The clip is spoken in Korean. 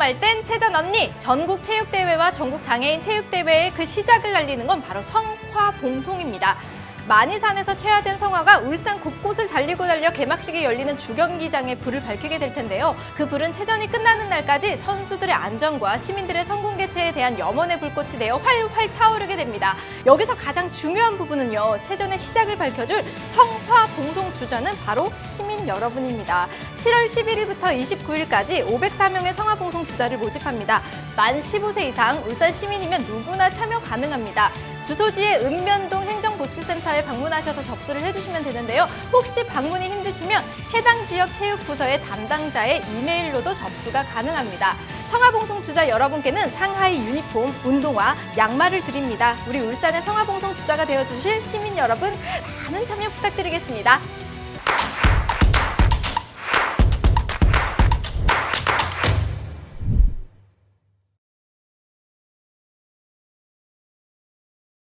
할 땐 체전 언니 전국 체육대회와 전국 장애인 체육대회의 그 시작을 알리는 건 바로 성화봉송입니다. 만이산에서 체화된 성화가 울산 곳곳을 달리고 달려 개막식이 열리는 주경기장에 불을 밝히게 될 텐데요. 그 불은 체전이 끝나는 날까지 선수들의 안전과 시민들의 성공 개최에 대한 염원의 불꽃이 되어 활활 타오르게 됩니다. 여기서 가장 중요한 부분은요. 체전의 시작을 밝혀줄 성화 봉송 주자는 바로 시민 여러분입니다. 7월 11일부터 29일까지 504명의 성화 봉송 주자를 모집합니다. 만 15세 이상 울산 시민이면 누구나 참여 가능합니다. 주소지의 읍면동 행정복지센터 에 방문하셔서 접수를 해주시면 되는데요. 혹시 방문이 힘드시면 해당 지역 체육부서의 담당자의 이메일로도 접수가 가능합니다. 성화봉송 주자 여러분께는 상하이 유니폼, 운동화, 양말을 드립니다. 우리 울산의 성화봉송 주자가 되어주실 시민 여러분 많은 참여 부탁드리겠습니다.